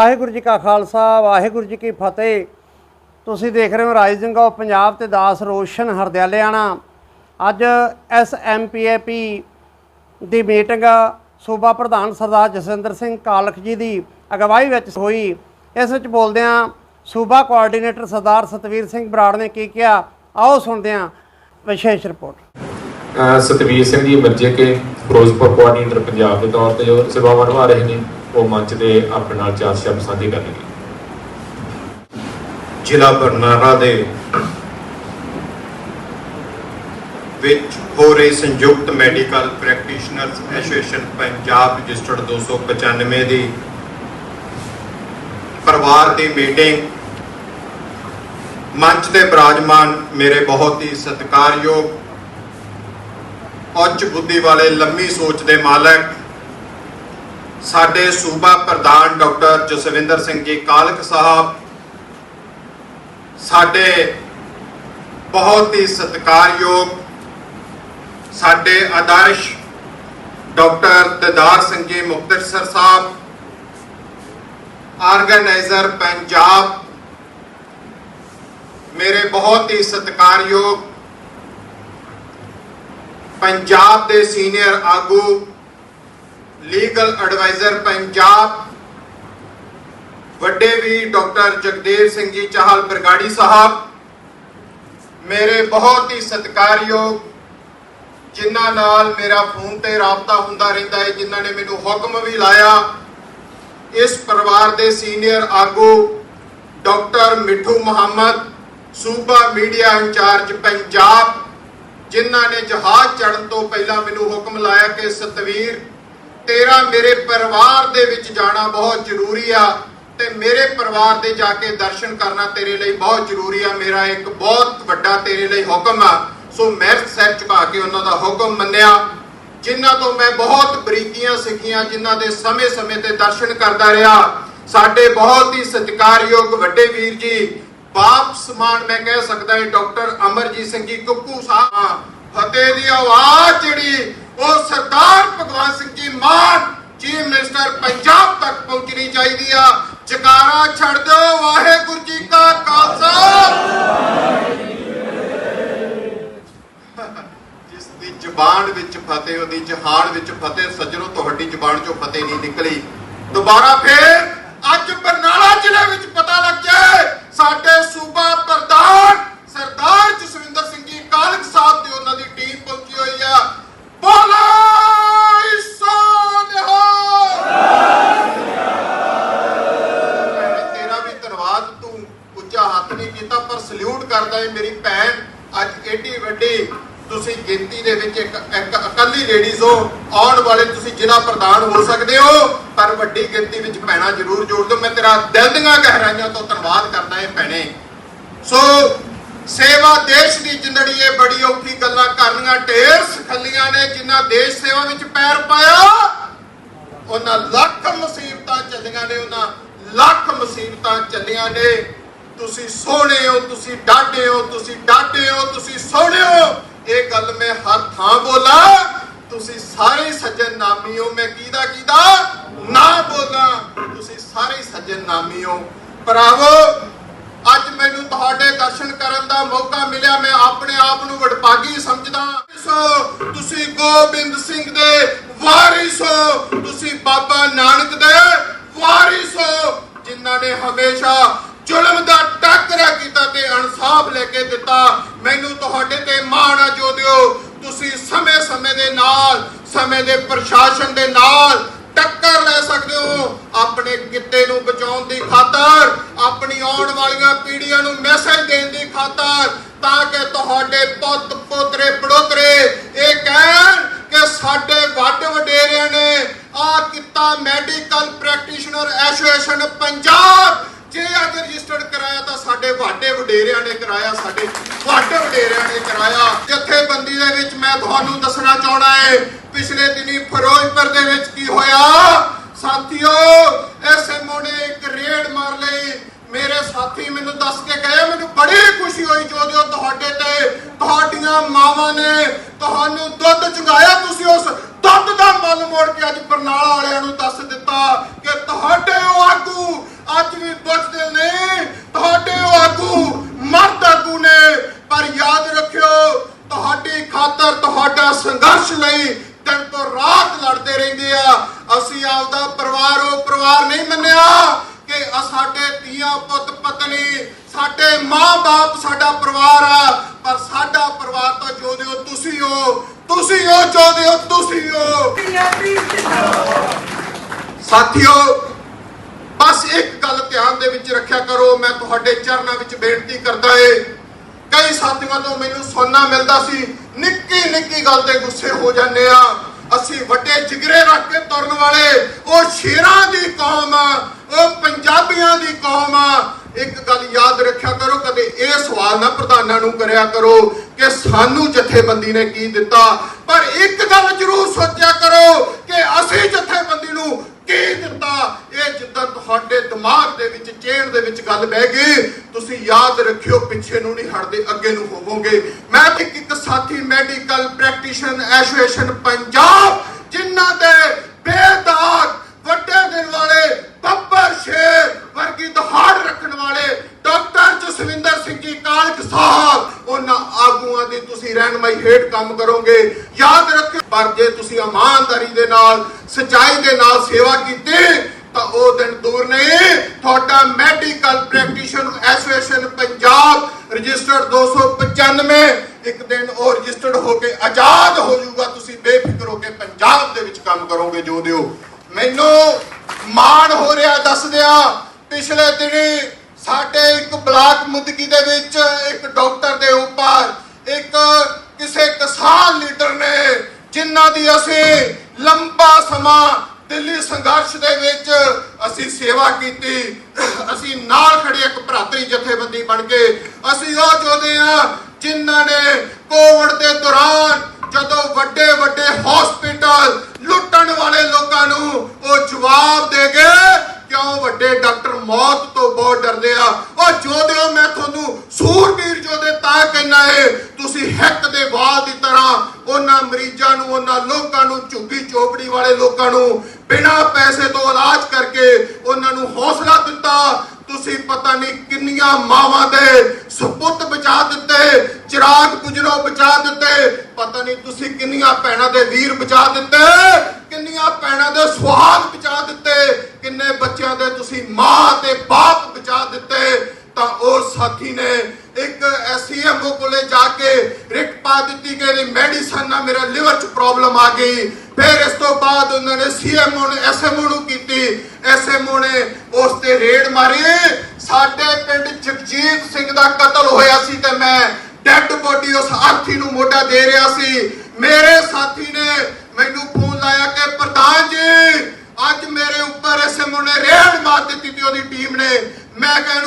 ਵਾਹਿਗੁਰੂ ਜੀ ਕਾ ਖਾਲਸਾ, ਵਾਹਿਗੁਰੂ ਜੀ ਕੀ ਫਤਿਹ। ਤੁਸੀਂ ਦੇਖ ਰਹੇ ਹੋ ਰਾਈਜ਼ਿੰਗ ਆਫ ਪੰਜਾਬ ਤੇ ਦਾਸ ਰੋਸ਼ਨ ਹਰਦਿਆਲਿਆਣਾ। ਅੱਜ S M P A P the meeting ਸੂਬਾ ਪ੍ਰਧਾਨ ਸਰਦਾਰ ਜਸਵਿੰਦਰ ਸਿੰਘ ਕਾਲਖ ਜੀ ਦੀ ਅਗਵਾਈ ਵਿੱਚ ਹੋਈ। ਇਸ ਵਿੱਚ ਬੋਲਦਿਆਂ ਸੂਬਾ ਕੋਆਰਡੀਨੇਟਰ ਸਰਦਾਰ ਸਤਵੀਰ ਸਿੰਘ ਬਰਾੜ ਨੇ ਕੀ ਕਿਹਾ? ਆਓ ਸੁਣਦੇ ਹਾਂ ਵਿਸ਼ੇਸ਼ ਰਿਪੋਰਟ। ਸਤਵੀਰ ਸਿੰਘ ਜੀ ਬੱਜੇ ਕੇ ਫਿਰੋਜ਼ਪੁਰ ਕੋਆਰਡੀਨੇਟਰ ਪੰਜਾਬ ਦੇ ਤੌਰ ਤੇ ਜੋ ਸੇਵਾਵਾਂ ਨਿਭਾ ਰਹੇ ਨੇ। ਉਹ ਮੰਚ ਦੇ ਆਪਣੇ ਨਾਲ ਚਾਰ ਸ਼ਬਦ ਸਾਂਝੇ ਕਰਨਗੇ। ਜ਼ਿਲ੍ਹਾ ਬਰਨਾਲਾ ਦੇ ਵਿੱਚ ਹੋ ਰਹੀ ਸੰਯੁਕਤ medical practitioners association Punjab registered 295 ਦੀ ਪਰਿਵਾਰ ਦੀ ਮੀਟਿੰਗ। ਮੰਚ ਤੇ ਬਰਾਜਮਾਨ ਮੇਰੇ ਬਹੁਤ ਹੀ ਸਤਿਕਾਰਯੋਗ, ਉੱਚ ਬੁੱਧੀ ਵਾਲੇ ਲੰਮੀ ਸੋਚ ਦੇ ਮਾਲਕ ਸਾਡੇ ਸੂਬਾ ਪ੍ਰਧਾਨ ਡਾਕਟਰ ਜਸਵਿੰਦਰ ਸਿੰਘ ਜੀ ਕਾਲਕ ਸਾਹਿਬ, ਸਾਡੇ ਬਹੁਤ ਹੀ ਸਤਿਕਾਰਯੋਗ ਸਾਡੇ ਆਦਰਸ਼ ਡਾਕਟਰ ਦਦਾਰ ਸਿੰਘ ਜੀ ਮੁਕਤਸਰ ਸਾਹਿਬ, ਆਰਗੇਨਾਈਜ਼ਰ ਪੰਜਾਬ, ਮੇਰੇ ਬਹੁਤ ਹੀ ਸਤਿਕਾਰਯੋਗ ਪੰਜਾਬ ਦੇ ਸੀਨੀਅਰ ਆਗੂ ਲੀਗਲ ਐਡਵਾਈਜ਼ਰ ਪੰਜਾਬ, ਵੱਡੇ ਵੀ ਡਾਕਟਰ ਜਗਦੇਵ ਸਿੰਘ ਜੀ ਚਾਹਲ ਬਰਗਾੜੀ ਸਾਹਿਬ, ਮੇਰੇ ਬਹੁਤ ਹੀ ਸਤਿਕਾਰਯੋਗ, ਜਿਨ੍ਹਾਂ ਨਾਲ ਮੇਰਾ ਫੋਨ ਤੇ ਰਾਬਤਾ ਹੁੰਦਾ ਰਹਿੰਦਾ ਹੈ, ਜਿਨ੍ਹਾਂ ਨੇ ਮੈਨੂੰ ਹੁਕਮ ਵੀ ਲਾਇਆ, ਇਸ ਪਰਿਵਾਰ ਦੇ ਸੀਨੀਅਰ ਆਗੂ ਡਾਕਟਰ ਮਿੱਠੂ ਮੁਹੰਮਦ, ਸੂਬਾ ਮੀਡੀਆ ਇੰਚਾਰਜ ਪੰਜਾਬ, ਜਿਨ੍ਹਾਂ ਨੇ ਜਹਾਜ਼ ਚੜਨ ਤੋਂ ਪਹਿਲਾਂ ਮੈਨੂੰ ਹੁਕਮ ਲਾਇਆ ਕਿ ਸਤਵੀਰ ਤੇਰਾ ਮੇਰੇ ਪਰਿਵਾਰ ਦੇ ਵਿੱਚ ਜਾਣਾ ਬਹੁਤ ਜ਼ਰੂਰੀ ਆ ਤੇ ਮੇਰੇ ਪਰਿਵਾਰ ਦੇ ਜਾ ਕੇ ਦਰਸ਼ਨ ਕਰਨਾ ਤੇਰੇ ਲਈ ਬਹੁਤ ਜ਼ਰੂਰੀ ਆ। ਮੇਰਾ ਇੱਕ ਬਹੁਤ ਵੱਡਾ ਤੇਰੇ ਲਈ ਹੁਕਮ ਆ। ਸੋ ਮੈਂ ਸਿਰ ਝੁਕਾ ਕੇ ਉਹਨਾਂ ਦਾ ਹੁਕਮ ਮੰਨਿਆ। ਜਿਨ੍ਹਾਂ ਤੋਂ ਮੈਂ ਬਹੁਤ ਬਰੀਕੀਆਂ ਸਿੱਖੀਆਂ, ਜਿਨ੍ਹਾਂ ਦੇ ਸਮੇਂ-ਸਮੇਂ ਤੇ ਦਰਸ਼ਨ ਕਰਦਾ ਰਿਹਾ। ਸਾਡੇ ਬਹੁਤ ਹੀ ਸਤਿਕਾਰਯੋਗ ਵੱਡੇ ਵੀਰ ਜੀ, ਬਾਪ ਸਮਾਨ ਮੈਂ ਕਹਿ ਸਕਦਾ ਹਾਂ, ਡਾਕਟਰ ਅਮਰਜੀਤ ਸਿੰਘ ਜੀ, ਕੁੱਕੂ ਸਾਹਿਬ, ਫਤਿਹ ਦੀ ਆਵਾਜ਼ ਜਿਹੜੀ ਉਹ ਸਰਦਾਰ ਭਗਵੰਤ ਸਿੰਘ ਜੀ ਮਾਨ ਚੀਫ ਮਿਨਿਸਟਰ ਪੰਜਾਬ ਤੱਕ ਪਹੁੰਚਣੀ ਚਾਹੀਦੀ ਆ। ਜਕਾਰਾ ਛੱਡ ਦਿਓ, ਵਾਹਿਗੁਰੂ ਜੀ ਕਾ ਖਾਲਸਾ। ਜਿਸ ਦੀ ਜ਼ੁਬਾਨ ਵਿੱਚ ਫਤਿਹ, ਉਹਦੀ ਜਹਾਨ ਵਿੱਚ ਫਤਿਹ, ਸੱਜਣੋ ਤੁਹਾਡੀ ਜਬਾਨ ਚੋਂ ਫਤਿਹ ਨਹੀਂ ਨਿਕਲੀ। ਦੁਬਾਰਾ ਫੇਰ ਅੱਜ ਦੇ ਵਿੱਚ ਇੱਕ ਇਕੱਲੀ ਲੇਡੀਜ਼ ਹੋ, ਆਉਣ ਵਾਲੇ ਤੁਸੀਂ ਜ਼ਿਲ੍ਹਾ ਪ੍ਰਧਾਨ ਹੋ ਸਕਦੇ ਹੋ, ਪਰ ਵੱਡੀ ਗਿਣਤੀ ਵਿੱਚ ਭੈਣਾਂ ਜ਼ਰੂਰ ਜੋੜ ਦਿਓ। ਮੈਂ ਤੇਰਾ ਦਿਲ ਦੀਆਂ ਗਹਿਰਾਈਆਂ ਤੋਂ ਧੰਨਵਾਦ ਕਰਦਾ ਏ ਭੈਣੇ। ਸੋ ਸੇਵਾ ਦੇਸ਼ ਦੀ ਜਿੰਦੜੀ, ਇਹ ਬੜੀ ਔਖੀ ਗੱਲਾਂ ਕਰਨੀਆਂ। ਢੇਰ ਸਖੱਲੀਆਂ ਨੇ ਜਿਨ੍ਹਾਂ ਦੇਸ਼ ਸੇਵਾ ਵਿੱਚ ਪੈਰ ਪਾਇਆ। ਉਹਨਾਂ ਲੱਖ ਮੁਸੀਬਤਾਂ ਚੱਲੀਆਂ ਨੇ, ਉਹਨਾਂ ਲੱਖ ਮੁਸੀਬਤਾਂ ਚੱਲੀਆਂ ਨੇ। ਤੁਸੀਂ ਸੋਹਣੇ ਹੋ, ਤੁਸੀਂ ਡਾਢੇ ਹੋ, ਤੁਸੀਂ ਡਾਢੇ ਹੋ, ਤੁਸੀਂ ਸੋਹਣੇ ਹੋ। ਇਹ ਗੱਲ ਮੈਂ ਹਰ ਥਾਂ ਬੋਲਾਂ, ਤੁਸੀਂ ਸਾਰੇ ਸੱਜਣ ਨਾਮੀ ਮੈਂ ਕਿਹਦਾ ਕਿਹਦਾ? ਨਾ ਬੋਲਾਂ, ਤੁਸੀਂ ਸਾਰੇ ਸੱਜਣ ਨਾਮੀ ਭਰਾਵੋ, ਅੱਜ ਮੈਨੂੰ ਤੁਹਾਡੇ ਦਰਸ਼ਨ ਕਰਨ ਦਾ ਮੌਕਾ ਮਿਲਿਆ, ਮੈਂ ਆਪਣੇ ਆਪ ਨੂੰ ਵਡਭਾਗੀ ਸਮਝਦਾ ਸੋ, ਤੁਸੀਂ ਗੋਬਿੰਦ ਸਿੰਘ ਦੇ ਵਾਰਿਸ ਹੋ, ਤੁਸੀਂ ਬਾਬਾ ਨਾਨਕ ਦੇ ਵਾਰਿਸ ਹੋ, ਜਿਨ੍ਹਾਂ ਨੇ ਹਮੇਸ਼ਾ ਜ਼ੁਲਮ ਦਾ ਟੱਕਰਾ ਕੀਤਾ ਤੇ ਇਨਸਾਫ ਲੈ ਕੇ ਦਿੱਤਾ। ਮੈਨੂੰ ਤੁਹਾਡੇ ਤੇ ਮਾਣ ਆ ਜੋਦਿਓ ਤੁਸੀਂ ਸਮੇਂ-ਸਮੇਂ ਦੇ ਨਾਲ, ਸਮੇਂ ਦੇ ਪ੍ਰਸ਼ਾਸਨ ਦੇ ਨਾਲ ਟੱਕਰ ਲੈ ਸਕਦੇ ਹੋ। ਆਪਣੇ ਕਿੱਤੇ ਨੂੰ ਬਚਾਉਣ ਦੀ ਖਾਤਰ, ਆਪਣੀ ਆਉਣ ਵਾਲੀਆਂ ਪੀੜ੍ਹੀਆਂ ਨੂੰ ਮੈਸੇਜ ਦੇਣ ਦੀ ਖਾਤਰ, ਤਾਂ ਕਿ ਤੁਹਾਡੇ ਪੁੱਤ ਪੋਤਰੇ ਪੜੋਤਰੇ ਇਹ ਕਹਿਣ ਕਿ ਸਾਡੇ ਵੱਡ ਵਡੇਰਿਆਂ ਨੇ ਆ ਕੀਤਾ ਮੈਡੀਕਲ ਪ੍ਰੈਕਟੀਸ਼ਨਰ ਐਸੋਸੀਏਸ਼ਨ ਪੰਜਾਬ ਜੇ ਅੱਜ ਰਜਿਸਟਰਡ ਕਰਾਇਆ ਤਾਂ ਸਾਡੇ ਵਾਡੇ ਵਡੇਰਿਆਂ ਨੇ ਕਰਾਇਆ ਸਾਡੇ ਵਾਡੇ ਵਡੇਰਿਆਂ ਨੇ ਕਰਾਇਆ ਜਥੇਬੰਦੀ ਦੇ ਵਿੱਚ ਮੈਂ ਤੁਹਾਨੂੰ ਦੱਸਣਾ ਹੈ ਪਿਛਲੇ ਦਿਨੀ ਫਿਰੋਜ਼ਪੁਰ ਦੇ ਵਿੱਚ ਕੀ ਹੋਇਆ? ਸਾਥੀਓ ਐਸਐਮਓ ਨੇ ਇੱਕ ਰੇਡ ਮਾਰ ਲਈ। ਮੇਰੇ ਸਾਥੀ ਮੈਨੂੰ ਦੱਸ ਕੇ ਗਏ, ਮੈਨੂੰ ਬੜੀ ਖੁਸ਼ੀ ਹੋਈ ਜੋ ਜੋ ਤੁਹਾਡੇ ਤੇ ਤੁਹਾਡੀਆਂ ਮਾਵਾਂ ਨੇ ਤੁਹਾਨੂੰ ਦੁੱਧ ਚੁਗਾਇਆ। ਤੁਸੀਂ ਉਸ ਦੁੱਧ ਦਾ ਮੁੱਲ ਮੋੜ ਕੇ ਅੱਜ ਬਰਨਾਲਾ ਵਾਲਿਆਂ ਨੂੰ ਦੱਸ ਦਿੱਤਾ ਕਿ ਤੁਹਾਡੇ ਉਹ ਆਗੂ ਤੁਹਾਡਾ ਸੰਘਰਸ਼ ਲਈ ਦਿਨ ਤੋਂ ਰਾਤ ਲੜਦੇ ਰਹਿੰਦੇ ਆ ਅਸੀਂ ਆਪਦਾ ਪਰਿਵਾਰ ਉਹ ਪਰਿਵਾਰ ਨਹੀਂ ਮੰਨਿਆ ਕਿ ਆ ਸਾਡੇ ਧੀਆਂ ਪੁੱਤ ਪਤਨੀ ਸਾਡੇ ਮਾਂ-ਬਾਪ ਸਾਡਾ ਪਰਿਵਾਰ ਆ, ਪਰ ਸਾਡਾ ਪਰਿਵਾਰ ਤਾਂ ਚਾਹੁੰਦੇ ਹੋ ਤੁਸੀਂ ਹੋ। ਤੁਸੀਂ ਹੋ, ਚਾਹੁੰਦੇ ਹੋ ਤੁਸੀਂ ਹੋ। ਸਾਥੀਓ, ਬਸ ਇੱਕ ਗੱਲ ਧਿਆਨ ਦੇ ਵਿੱਚ ਰੱਖਿਆ ਕਰੋ, ਮੈਂ ਤੁਹਾਡੇ ਚਰਨਾਂ ਵਿੱਚ ਬੇਨਤੀ ਕਰਦਾ ਏ। ਕਈ ਸਾਥੀਆਂ ਤੋਂ ਮੈਨੂੰ ਸੋਨਾ ਮਿਲਦਾ ਸੀ ਨਿੱਕੀ ਨਿੱਕੀ ਗੱਲ ਤੇ ਗੁੱਸੇ ਹੋ ਜਾਂਦੇ ਆ। ਅਸੀਂ ਵੱਡੇ ਜਿਗਰੇ ਰੱਖ ਕੇ ਤੁਰਨ ਵਾਲੇ, ਉਹ ਸ਼ੇਰਾਂ ਦੀ ਕੌਮ ਆ, ਉਹ ਪੰਜਾਬੀਆਂ ਦੀ ਕੌਮ ਆ ਇੱਕ ਗੱਲ ਯਾਦ ਰੱਖਿਆ ਕਰੋ, ਕਦੇ ਇਹ ਸਵਾਲ ਨਾ ਪ੍ਰਧਾਨਾਂ ਨੂੰ ਕਰਿਆ ਕਰੋ ਕਿ ਸਾਨੂੰ ਜਥੇਬੰਦੀ ਨੇ ਕੀ ਦਿੱਤਾ। ਪਰ ਇੱਕ ਗੱਲ ਜ਼ਰੂਰ ਸੋਚਿਆ ਕਰੋ ਕਿ ਅਸੀਂ ਜਥੇਬੰਦੀ ਨੂੰ ਕੀ ਦਿੱਤਾ। ਇਹ ਜਿੱਦਾਂ ਤੁਹਾਡੇ ਦਿਮਾਗ ਦੇ ਵਿੱਚ, ਚੇਨ ਦੇ ਵਿੱਚ ਗੱਲ ਬਹਿ ਗਈ, ਤੁਸੀਂ ਯਾਦ ਰੱਖਿਓ, ਪਿੱਛੇ ਨੂੰ ਨਹੀਂ ਹਟਦੇ, ਅੱਗੇ ਨੂੰ ਹੋਵੋਗੇ। ਮੈਂ ਇੱਕ ਇੱਕ ਸਾਥੀ ਮੈਡੀਕਲ ਪ੍ਰੈਕਟੀਸ਼ਨ ਐਸੋਸੀਏਸ਼ਨ ਪੰਜਾਬ, ਜਿਨ੍ਹਾਂ ਦੇ ਕੰਮ ਕਰੋਗੇ। ਯਾਦ ਰੱਖਿਓ, ਪਰ ਜੇ ਤੁਸੀਂ ਇਮਾਨਦਾਰੀ ਦੇ ਨਾਲ, ਸਚਾਈ ਦੇ ਨਾਲ ਸੇਵਾ ਕੀਤੀ, ਤਾਂ ਉਹ ਦਿਨ ਦੂਰ ਨਹੀਂ। ਤੁਹਾਡਾ medical practitioner association Punjab registered 295 ਇੱਕ ਦਿਨ ਉਹ ਰਜਿਸਟਰਡ ਹੋ ਕੇ ਆਜ਼ਾਦ ਹੋ ਜਾਊਗਾ। ਤੁਸੀਂ ਬੇਫਿਕਰ ਹੋ ਕੇ ਪੰਜਾਬ ਦੇ ਵਿੱਚ ਕੰਮ ਕਰੋਗੇ, ਜੋ ਦਿਓ। ਮੈਨੂੰ ਮਾਣ ਹੋ ਰਿਹਾ ਦੱਸਦਿਆਂ, ਪਿਛਲੇ ਦਿਨੀ ਸਾਡੇ ਇੱਕ ਬਲਾਕ ਮੁਦਕੀ ਦੇ ਵਿੱਚ ਇੱਕ ਡਾਕਟਰ ਦੇ ਉੱਪਰ ਇੱਕ ਕਿਸੇ ਕਿਸਾਨ ਲੀਡਰ ਨੇ ਜਿਨ੍ਹਾਂ ਦੀ ਅਸੀਂ ਲੰਬਾ ਸਮਾਂ ਦਿੱਲੀ ਸੰਘਰਸ਼ ਦੇ ਵਿੱਚ ਅਸੀਂ ਸੇਵਾ ਕੀਤੀ, ਅਸੀਂ ਨਾਲ ਖੜੇ ਇੱਕ ਭਰਾਤਰੀ ਜਥੇਬੰਦੀ ਬਣ ਕੇ, ਅਸੀਂ ਉਹ ਚਾਹੁੰਦੇ ਆ ਜਿਨ੍ਹਾਂ ਨੇ ਕੋਵਿਡ ਦੇ ਦੌਰਾਨ ਜਦੋਂ ਵੱਡੇ ਵੱਡੇ ਹਸਪੀਟਲ ਲੁੱਟਣ ਵਾਲੇ ਲੋਕਾਂ ਨੂੰ ਉਹ ਜਵਾਬ ਦੇ ਗਏ ਕਿਉਂ ਵੱਡੇ ਡਾਕਟਰ ਮੌਤ ਤੋਂ ਬਹੁਤ ਡਰਦੇ ਆ ਉਹ ਜੋਧਿਓ ਮੈਂ ਤੁਹਾਨੂੰ ਸੂਰਬੀਰ ਜੋਧੇ ਤਾਂ ਕਹਿਣਾ ਏ ਤੁਸੀਂ ਹਿੱਕ ਦੇ ਵਾਲ ਦੀ ਤਰ੍ਹਾਂ ਉਹਨਾਂ ਮਰੀਜ਼ਾਂ ਨੂੰ ਉਹਨਾਂ ਲੋਕਾਂ ਨੂੰ ਝੁੱਗੀ ਚੋਪੜੀ ਵਾਲੇ ਲੋਕਾਂ ਨੂੰ ਬਿਨਾਂ ਪੈਸੇ ਤੋਂ ਇਲਾਜ ਕਰਕੇ ਉਹਨਾਂ ਨੂੰ ਹੌਸਲਾ ਦਿੱਤਾ। ਤੁਸੀਂ ਪਤਾ ਨਹੀਂ ਕਿੰਨੀਆਂ ਮਾਵਾਂ ਦੇ ਸੁਪੁੱਤ ਬਚਾ ਦਿੱਤੇ, ਚਿਰਾਗ ਗੁਜਰੋ ਬਚਾ ਦਿੱਤੇ। ਪਤਾ ਨਹੀਂ ਤੁਸੀਂ ਕਿੰਨੀਆਂ ਭੈਣਾਂ ਦੇ ਵੀਰ ਬਚਾ ਦਿੱਤੇ, ਕਿੰਨੀਆਂ ਭੈਣਾਂ ਦੇ ਸੁਹਾਗ ਬਚਾ ਦਿੱਤੇ, ਕਿੰਨੇ ਬੱਚਿਆਂ ਦੇ ਤੁਸੀਂ ਮਾਂ ਤੇ ਬਾਪ ਬਚਾ ਦਿੱਤੇ। ਤਾਂ ਉਹ ਸਾਥੀ ਨੇ ਇੱਕ ਐਸਐਮਓ ਕੋਲੇ ਜਾ ਕੇ ਰਿਟ ਪਾ ਦਿੱਤੀ ਕਿ ਇਹਦੀ ਮੈਡੀਸਨ ਨਾਲ ਮੇਰਾ ਲਿਵਰ 'ਚ ਪ੍ਰੋਬਲਮ ਆ ਗਈ। ਫਿਰ ਇਸ ਤੋਂ ਬਾਅਦ ਉਹਨਾਂ ਨੇ ਸੀਐਮਓ ਨੇ ਐਸਐਮਓ ਨੂੰ ਕੀਤੀ। ਐਸਐਮਓ ਨੇ ਉਸ ਤੇ ਰੇਡ ਮਾਰੀ। ਸਾਡੇ ਪਿੰਡ ਜਗਜੀਤ ਸਿੰਘ ਦਾ ਕਤਲ ਹੋਇਆ ਸੀ ਤੇ ਮੈਂ ਡੈੱਡ ਬੋਡੀ ਉਸ ਆਰਥੀ ਨੂੰ ਮੋਢਾ ਦੇ ਰਿਹਾ ਸੀ। ਮੇਰੇ ਸਾਥੀ ਨੇ ਮੈਨੂੰ ਫੋਨ ਲਾਇਆ ਕਿ ਪ੍ਰਧਾਨ ਜੀ, ਅੱਜ ਮੇਰੇ ਉੱਪਰ ਐਸਐਮਓ ਨੇ ਰੇਡ ਮਾਰ ਦਿੱਤੀ ਤੇ ਉਹਦੀ ਟੀਮ ਨੇ। ਮੈਂ ਕਿਹਾ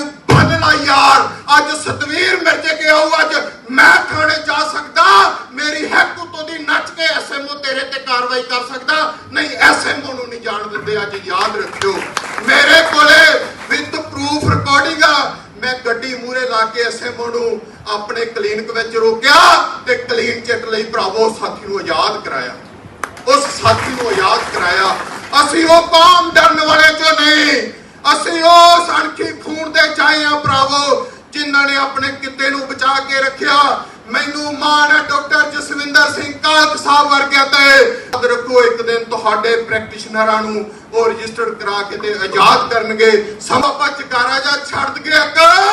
ਇਹਨੂੰ ਬੰਨਣਾ ਯਾਰ, ਅੱਜ ਸਤਵੀਰ ਮਿਰਜੇ ਕੇ ਆਉ ਅੱਜ ਮੈਂ ਥਾਣੇ ਜਾ ਸਕਦਾ, ਮੇਰੀ ਹੈਕ ਉਤੋਂ ਦੀ ਨੱਚ ਕੇ ਐਸਐਮਓ ਤੇਰੇ ਤੇ ਕਾਰਵਾਈ ਕਰ ਸਕਦਾ, ਨਹੀਂ ਐਸਐਮਓ ਨੂੰ ਨਹੀਂ ਜਾਣ ਦਿੰਦੇ, ਅੱਜ ਯਾਦ ਰੱਖਿਓ। ਮੇਰੇ ਕੋਲੇ ਵਿਦ ਪ੍ਰੂਫ ਰਿਕਾਰਡਿੰਗ ਆ, ਮੈਂ ਗੱਡੀ ਮੂਰੇ ਲਾ ਕੇ ਐਸਐਮਓ ਨੂੰ ਆਪਣੇ ਕਲੀਨਿਕ ਵਿੱਚ ਰੋਕਿਆ ਤੇ ਕਲੀਨ ਚਿੱਟ ਲਈ ਭਰਾਵੋ ਸਾਥੀ ਨੂੰ ਆਜ਼ਾਦ ਕਰਾਇਆ। ਉਸ ਸਾਥੀ ਨੂੰ ਆਜ਼ਾਦ ਕਰਾਇਆ। ਅਸੀਂ ਉਹ ਕੌਮ ਡਰਨ ਅਸੀਂ ਉਹ ਸਣਖੀ ਖੂਨ ਦੇ ਚਾਹੇ ਆ ਭਰਾਵੋ, ਜਿਨ੍ਹਾਂ ਨੇ ਆਪਣੇ ਕਿੱਤੇ ਨੂੰ ਬਚਾ ਕੇ ਰੱਖਿਆ। ਮੈਨੂੰ ਮਾਣ ਹੈ ਡਾਕਟਰ ਜਸਵਿੰਦਰ ਸਿੰਘ ਕਾਲਕ ਸਾਹਿਬ ਵਰਗਿਆਂ ਤੇ। ਯਾਦ ਰੱਖੋ, ਇੱਕ ਦਿਨ ਤੁਹਾਡੇ ਪ੍ਰੈਕਟੀਸ਼ਨਰਾਂ ਨੂੰ ਉਹ ਰਜਿਸਟਰਡ ਕਰਾ ਕੇ ਤੇ ਆਜ਼ਾਦ ਕਰਨਗੇ। ਸਮਾਪਾ ਚਕਾਰਾ ਜਾ ਛੱਡ ਗਿਆ ਕਰ